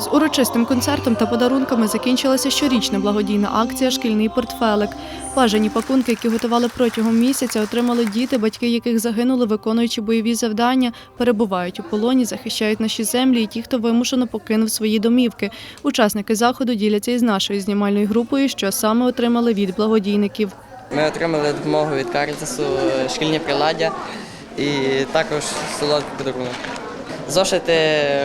З урочистим концертом та подарунками закінчилася щорічна благодійна акція Шкільний портфелик. Бажані пакунки, які готували протягом місяця, отримали діти, батьки яких загинули, виконуючи бойові завдання, перебувають у полоні, захищають наші землі і ті, хто вимушено покинув свої домівки. Учасники заходу діляться із нашою знімальною групою, що саме отримали від благодійників. Ми отримали допомогу від Карітасу, шкільні приладдя і також солодкий подарунок. Зошити,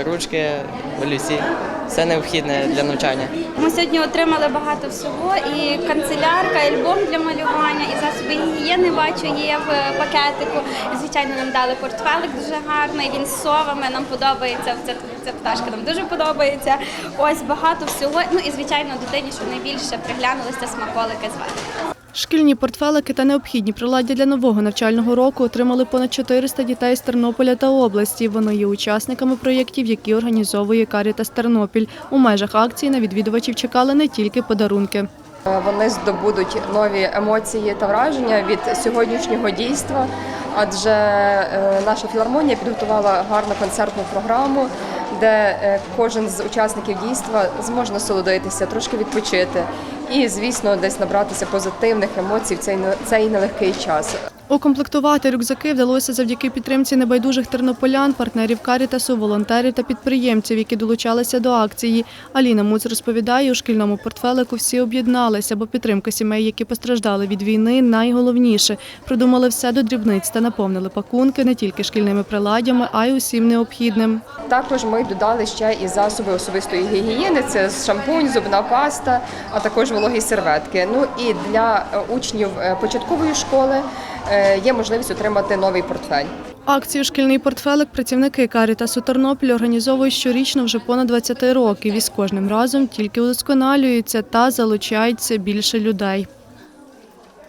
ручки, олівці все необхідне для навчання. Ми сьогодні отримали багато всього, і канцелярка, і альбом для малювання, і засоби гігієни бачу є в пакетику. І, звичайно, нам дали портфелик дуже гарний. Він з совами. Нам подобається. Ця, ця пташка нам дуже подобається. Ось багато всього. Ну і звичайно, дитині, що найбільше приглянулися смаколики зверху. Шкільні портфелики та необхідні приладдя для нового навчального року отримали понад 400 дітей з Тернополя та області. Вони є учасниками проєктів, які організовує Карітас Тернопіль. У межах акції на відвідувачів чекали не тільки подарунки. Вони здобудуть нові емоції та враження від сьогоднішнього дійства, адже е, наша філармонія підготувала гарну концертну програму, де е, кожен з учасників дійства зможе насолодитися, трошки відпочити і, звісно, десь набратися позитивних емоцій в цей цей нелегкий час. Укомплектувати рюкзаки вдалося завдяки підтримці небайдужих тернополян, партнерів Карітасу, волонтерів та підприємців, які долучалися до акції. Аліна Муц розповідає, у шкільному портфелику всі об'єдналися, бо підтримка сімей, які постраждали від війни, найголовніше. Продумали все до дрібниць та наповнили пакунки не тільки шкільними приладдями, а й усім необхідним. Також ми додали ще і засоби особистої гігієни: це шампунь, зубна паста, а також вологі серветки. Ну і для е, учнів е, початкової школи е, є можливість отримати новий портфель. Акцію Шкільний портфелик працівники Карітасу Тернопіль організовують щорічно вже понад 20 років і з кожним разом тільки удосконалюються та залучаються більше людей.